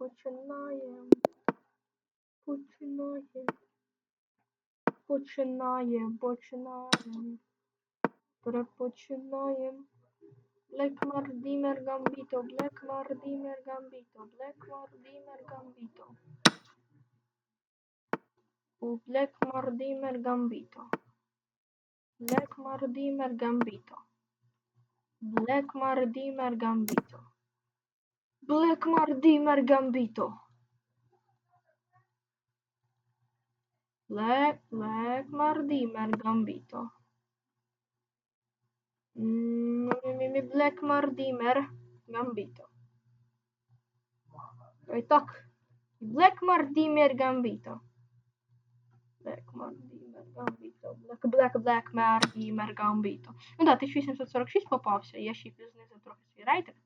Починаємо. Починаємо. Починаємо. Починаємо. Перепочинаємо. Black Mardimmer Gambito. Black Mardimmer Gambito. Black Mardimmer Gambito. У Black Mardimmer Gambito. Black Mardimmer Gambito. Black Mardimmer Gambito. Black Mardimmer Gambito. Black, Black Mardimmer Gambito. Mm, mi- mi- Black Mardimmer Gambito. Ой, так. Black Mardimmer Gambito. Black Mardimmer Gambito. Black, Black, Black Mardimmer Gambito. Ну да, 1846 попався, я ще й знизу трохи свій рейтинг.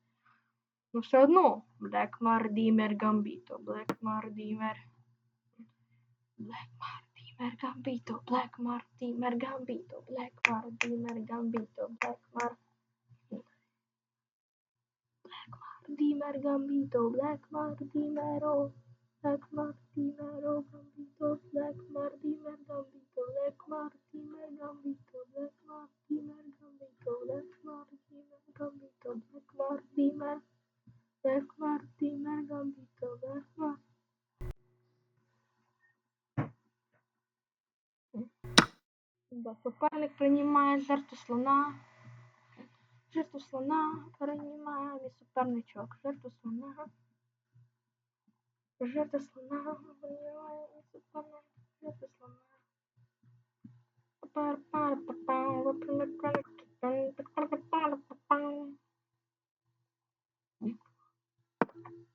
Ну все одно. Black Mardimmer Gambito. Black Mardimmer. Black Mardimmer Gambito. Black Mardimmer Gambito. Black Mardimmer Gambito. Black Mar... Black Mardimmer Gambito. Black Mardimero. Black Mardimero Gambito. Black Mardimmer Gambito. Black Mardimmer Gambito. Black Mardimmer Gambito. Black Mardimmer Gambito. Black Mardimmer. Black Mardimmer Gambito. Black Mar... Да, суперник приймає жертву слона. Жертву слона приймає мій суперничок. Жертву слона. Жертву слона приймає мій суперник. Жертву слона.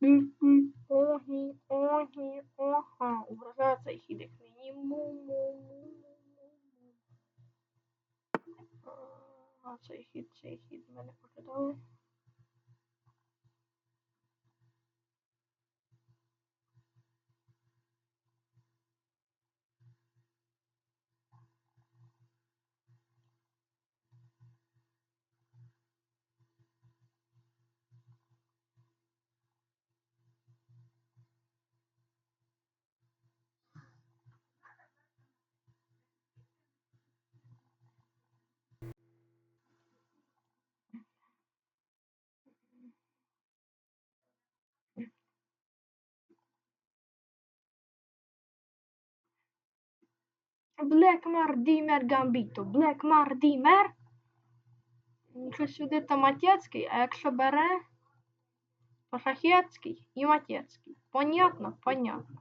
Огі, огі, оха. Угрожає цей хід, як мені. Му-му-му-му-му. А, цей хід, цей хід мене покидали. Black Mardimmer Gambito. Black Mardimmer. Якщо сюди, то Матєцький, а якщо бере, то Шахецький і Матєцький. Понятно? Понятно.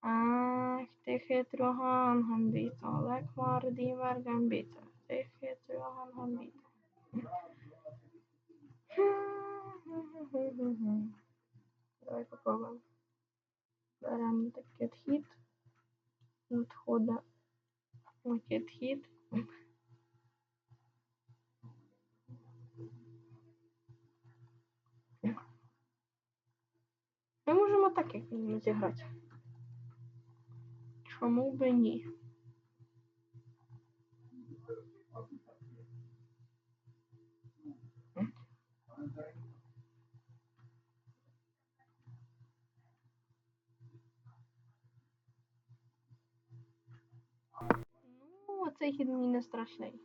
Ах, ти хитроган Гамбіто. Black Mardimmer Gambito. Ти хитроган Гамбіто. Давай попробуем. Берем такий от хід. Відхода. Макет хит. Ми можемо так як мінімум зіграти. Чому би ні? Ну, цей хід мені не страшний.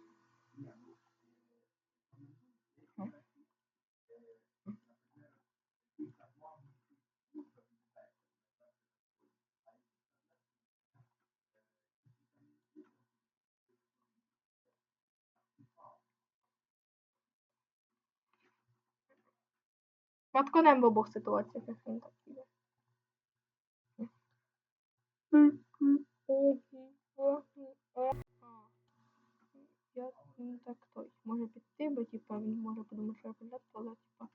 Над конем в обох ситуаціях, як він так піде. Не так той. Може піти, бо типа він може подумати, що я погляд, але типа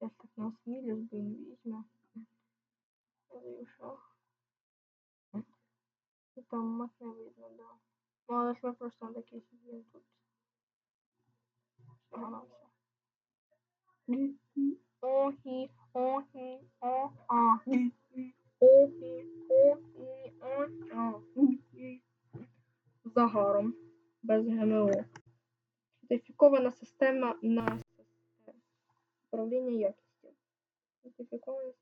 я ж так не осмілюсь, бо він візьме. Але і що? Там мат не видно, да. Ну, але ж ми просто на такий сидимо тут. На все. Охі, охі, о, а. Охі, охі, о, а. Загаром. Без ГМО. Сертифікована система на управління якістю. Фортифікована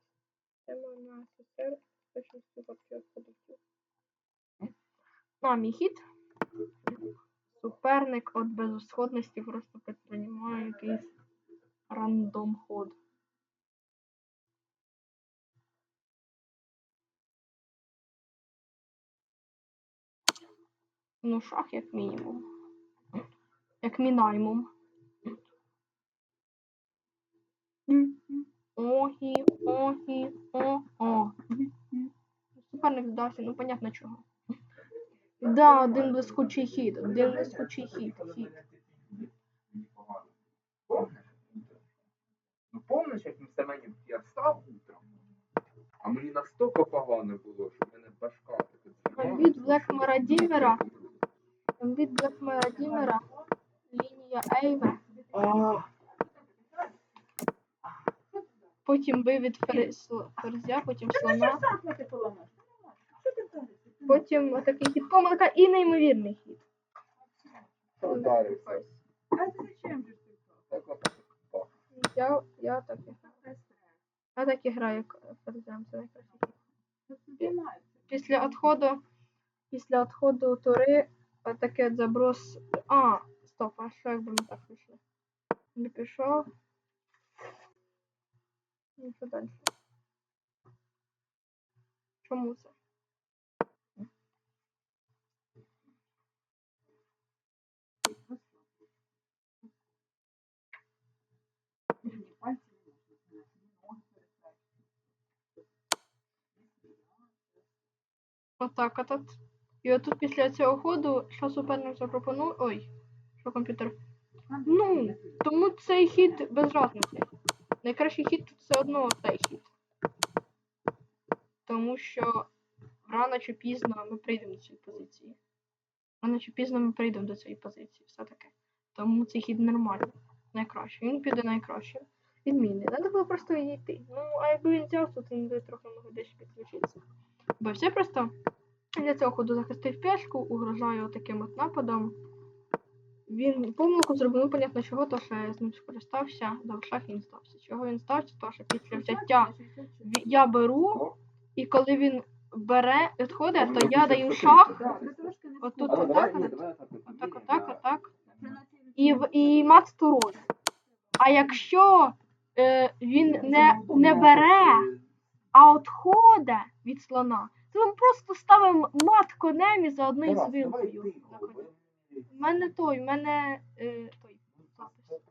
система на СССР точністю харчових продуктів. На мій хід. Суперник від безусходності просто предпринимає якийсь рандом ход. Ну, шах як мінімум. Як мінімум. Огі, огі, о, о. Суперник здався, ну понятно чого. Да, один блискучий хід, один блискучий хід, хід. Ну помниш, як ми мені я встав утром, а мені настільки погано було, що в мене башка така Від Блек Марадімера. Від Блек Марадімера. Лінія Ейве. А, Потім вивід ферзя, потім слона. Потім отакий хід помилка і неймовірний хід. А зачем же. Я, я так і граю. Я так і граю ферзем, це найкраще. Після відходу, після відходу тури, отакий от заброс. А, стоп, а що якби ми так пішли? Не пішов. Ну, що далі? Чому це? Отак от. от. І отут після цього ходу, що суперник запропонує. Ой, що комп'ютер. Ну, тому цей хід без разниці. Найкращий хід тут все одно цей хід. Тому що рано чи пізно ми прийдемо до цієї позиції. Рано чи пізно ми прийдемо до цієї позиції, все таке. Тому цей хід нормальний. Найкращий. Він піде найкраще. Відмінний. Треба було просто йти. Ну, а якби він взяв, то він би трохи мог десь підключитися. Бо все просто для цього ходу захистив пешку, угрожає отаким от нападом. Він помилку зробив, ну, понятно, чого, то що я з ним скористався, да, в шах він стався. Чого він стався, то що після взяття я беру, і коли він бере, відходить, то я даю шах, отут ну, отак, отак отак, отак, і, і мат турой. А якщо е, він не, не бере, а відходить від слона, то ми просто ставимо мат конем і заодно і з у мене той, у мене е, той запис.